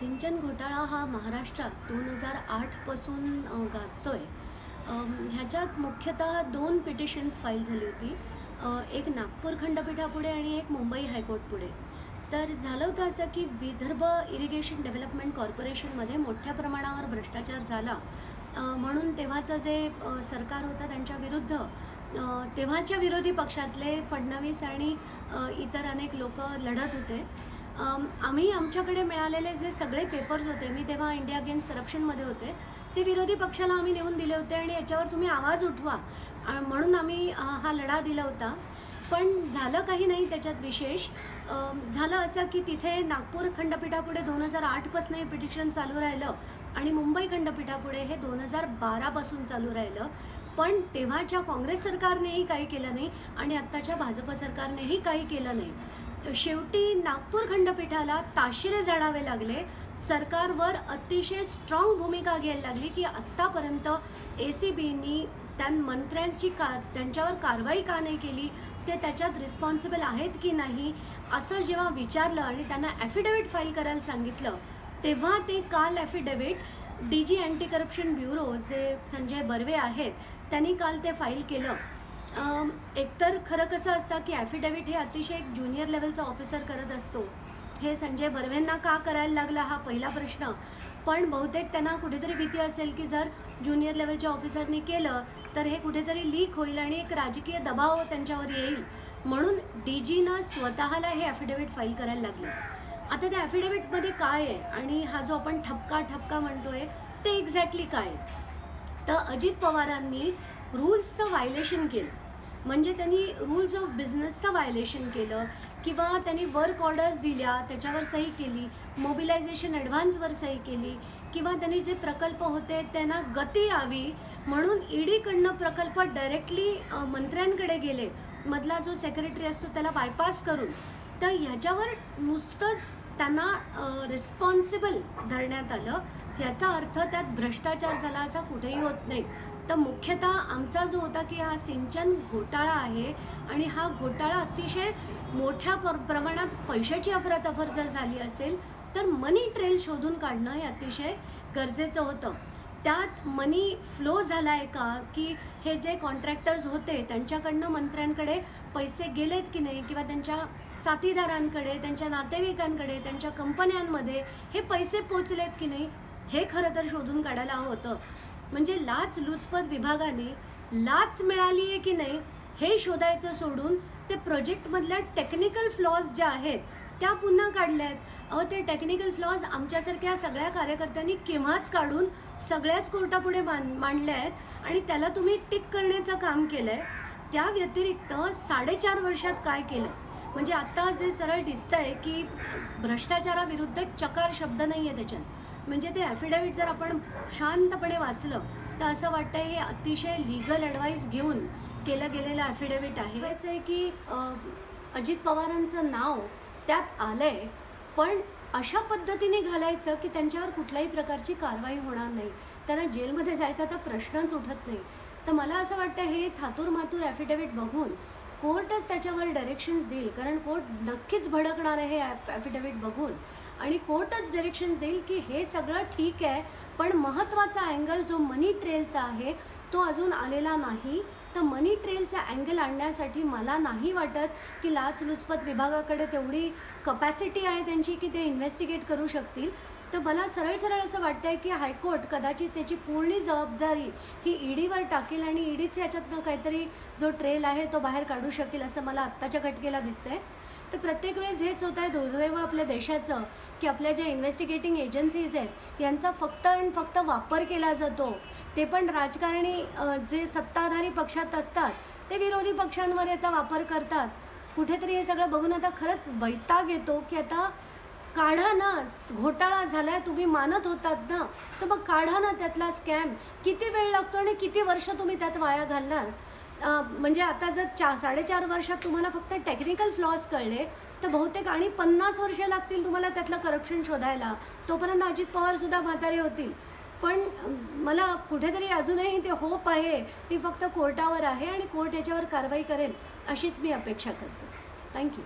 सिंचन घोटाळा हा महाराष्ट्रात दोन हजार आठपासून गाजतो गाजतोय. ह्याच्यात मुख्यतः दोन पिटिशन्स फाईल झाली होती. एक नागपूर खंडपीठापुढे आणि एक मुंबई हायकोर्टपुढे. तर झालं होतं असं की विदर्भ इरिगेशन डेव्हलपमेंट कॉर्पोरेशनमध्ये मोठ्या प्रमाणावर भ्रष्टाचार झाला? म्हणून तेव्हाचं जे सरकार होतं त्यांच्या विरुद्ध तेव्हाच्या विरोधी पक्षातले फडणवीस आणि इतर अनेक लोक लढत होते. आम्ही आमच्याकडे मिळालेले जे सगळे पेपर्स होते मी तेव्हा इंडिया अगेन्स्ट करप्शनमध्ये होते ते विरोधी पक्षाला आम्ही नेऊन दिले होते आणि याच्यावर तुम्ही आवाज उठवा. म्हणून आम्ही हा लढा दिला होता. पण झालं काही नाही त्याच्यात विशेष. झालं असं की तिथे नागपूर खंडपीठापुढे दोन हजार आठपासून हे पिटिशन चालू राहिलं आणि मुंबई खंडपीठापुढे हे दोन हजार बारापासून चालू राहिलं. पण तेव्हाच्या काँग्रेस सरकारनेही काही केलं नाही आणि आत्ताच्या भाजप सरकारनेही काही केलं नाही. शेवटी नागपूर खंडपीठाला ताशिरे जाणावे लागले. सरकारवर अतिशय स्ट्रॉंग भूमिका घ्यायला लागली की आत्तापर्यंत ए सी बीनी त्या मंत्र्यांची का त्यांच्यावर कारवाई का नाही केली ते त्याच्यात रिस्पॉन्सिबल आहेत की नाही असं जेव्हा विचारलं आणि त्यांना ॲफिडेविट फाईल करायला सांगितलं तेव्हा ते काल affidavit D G anti corruption bureau जे संजय बर्वे आहेत त्यांनी काल ते फाईल केलं. एकतर खरं कसं असतं की ॲफिडेव्हिट हे अतिशय एक ज्युनियर लेवलचा ऑफिसर करत असतो. हे संजय बर्वेंना का करायला लागला हा पहिला प्रश्न? पण बहुतेक त्यांना कुठेतरी भीती असेल की जर ज्युनियर लेवलच्या ऑफिसरनी केलं तर हे कुठेतरी लीक होईल आणि एक राजकीय दबाव त्यांच्यावर येईल. म्हणून डी जीनं स्वतःला हे ॲफिडेविट फाईल करायला लागले. आता त्या ॲफिडेविटमध्ये काय आहे? आणि हा जो आपण ठपका ठपका म्हणतोय ते एक्झॅक्टली काय आहे? तर अजित पवारांनी रूल्सचं व्हायलेशन केलं. म्हणजे त्यांनी रूल्स ऑफ बिझनेसचं व्हायलेशन केलं किंवा त्यांनी वर्क ऑर्डर्स दिल्या त्याच्यावर सही केली मोबिलायझेशन ॲडव्हान्सवर सही केली किंवा त्यांनी जे प्रकल्प होते त्यांना गती यावी म्हणून ईडीकडनं प्रकल्प डायरेक्टली मंत्र्यांकडे गेले. मधला जो सेक्रेटरी असतो त्याला बायपास करून. तर ह्याच्यावर नुसतंच त्यांना रिस्पॉन्सिबल धरण्यात आलं. याचा अर्थ त्यात भ्रष्टाचार झाला असा कुठेही होत नाही. तर मुख्यतः आमचा जो होता की हा सिंचन घोटाळा आहे आणि हा घोटाळा अतिशय मोठ्या प्र प्रमाणात पैशाची अफरातफर जर झाली असेल तर मनी ट्रेल शोधून काढणं हे अतिशय गरजेचं होतं. त्यात मनी फ्लो झाला आहे का? की हे जे कॉन्ट्रॅक्टर्स होते त्यांच्याकडनं मंत्र्यांकडे पैसे गेलेत की नाही? किंवा त्यांच्या साथीदारांकडे त्यांच्या नातेवाईकांकडे त्यांच्या कंपन्यांमध्ये हे पैसे पोचलेत की नाही? हे खरं तर शोधून काढायला होतं. म्हणजे लाच लुचपत विभागाने लाच मिळाली आहे की नाही हे शोधायचं सोडून ते प्रोजेक्टमधल्या टेक्निकल फ्लॉज ज्या आहेत त्या पुन्हा काढल्या आहेत अहो ते टेक्निकल फ्लॉज आमच्यासारख्या सगळ्या कार्यकर्त्यांनी केव्हाच काढून सगळ्याच कोर्टापुढे मान मांडल्या आहेत आणि त्याला तुम्ही टिक करण्याचं काम केलं आहे त्या व्यतिरिक्त साडेचार वर्षात काय केलं? म्हणजे आत्ता जे सरळ दिसतं आहे की भ्रष्टाचाराविरुद्ध चकार शब्द नाही आहे त्याच्यात. म्हणजे ते ॲफिडेव्हिट जर आपण शांतपणे वाचलं तर असं वाटतं हे अतिशय लिगल ॲडवाईस घेऊन केलं गेलेलं ॲफिडेविट आहे. हेच आहे की अजित पवारांचं नाव त्यात आलं आहे पण अशा पद्धतीने घालायचं की त्यांच्यावर कुठल्याही प्रकारची कारवाई होणार नाही. त्यांना जेलमध्ये जायचा तर प्रश्नच उठत नाही. तर मला असं वाटतं हे थातूर मातूर ॲफिडेव्हिट बघून कोर्टच त्याच्यावर डायरेक्शन्स देईल. कारण कोर्ट नक्कीच भडकणार आहे हे ॲफिडेविट बघून. आणि कोर्टच डायरेक्शन्स देईल की हे सगळं ठीक आहे पण महत्त्वाचा अँगल जो मनी ट्रेलचा आहे तो अजून आलेला नाही. तर मनी ट्रेलचा अँगल आणण्यासाठी मला नाही वाटत की लाचलुचपत विभागाकडे तेवढी कपॅसिटी आहे त्यांची की ते इन्व्हेस्टिगेट करू शकतील. तर मला सरळ सरळ असं वाटतं आहे की हायकोर्ट कदाचित त्याची पूर्ण जबाबदारी ही ईडीवर टाकेल आणि ईडीच याच्यातनं काहीतरी जो ट्रेल आहे तो बाहेर काढू शकेल असं मला आत्ताच्या घटकेला दिसतंय. तर प्रत्येक वेळेस हेच होत आहे दुर्दैव आपल्या देशाचं की आपल्या ज्या इन्व्हेस्टिगेटिंग एजन्सीज आहेत यांचा फक्त आणि फक्त वापर केला जातो. ते पण राजकारणी जे सत्ताधारी पक्षात असतात ते विरोधी पक्षांवर याचा वापर करतात. कुठेतरी हे सगळं बघून आता खरंच वैताग येतो की आता काढा ना घोटाळा झाला आहे तुम्ही मानत होतात ना? तर मग काढा ना त्यातला स्कॅम. किती वेळ लागतो आणि किती वर्ष तुम्ही त्यात वाया घालणार? म्हणजे आता जर चा साडेचार वर्षात तुम्हाला फक्त टेक्निकल फ्लॉज कळले तर बहुतेक आणि पन्नास वर्षे लागतील तुम्हाला त्यातलं करप्शन शोधायला. तोपर्यंत अजित पवारसुद्धा म्हातारे होतील. पण मला कुठेतरी अजूनही ते होप आहे ती फक्त कोर्टावर आहे आणि कोर्ट याच्यावर कारवाई करेल अशीच मी अपेक्षा करते. थँक्यू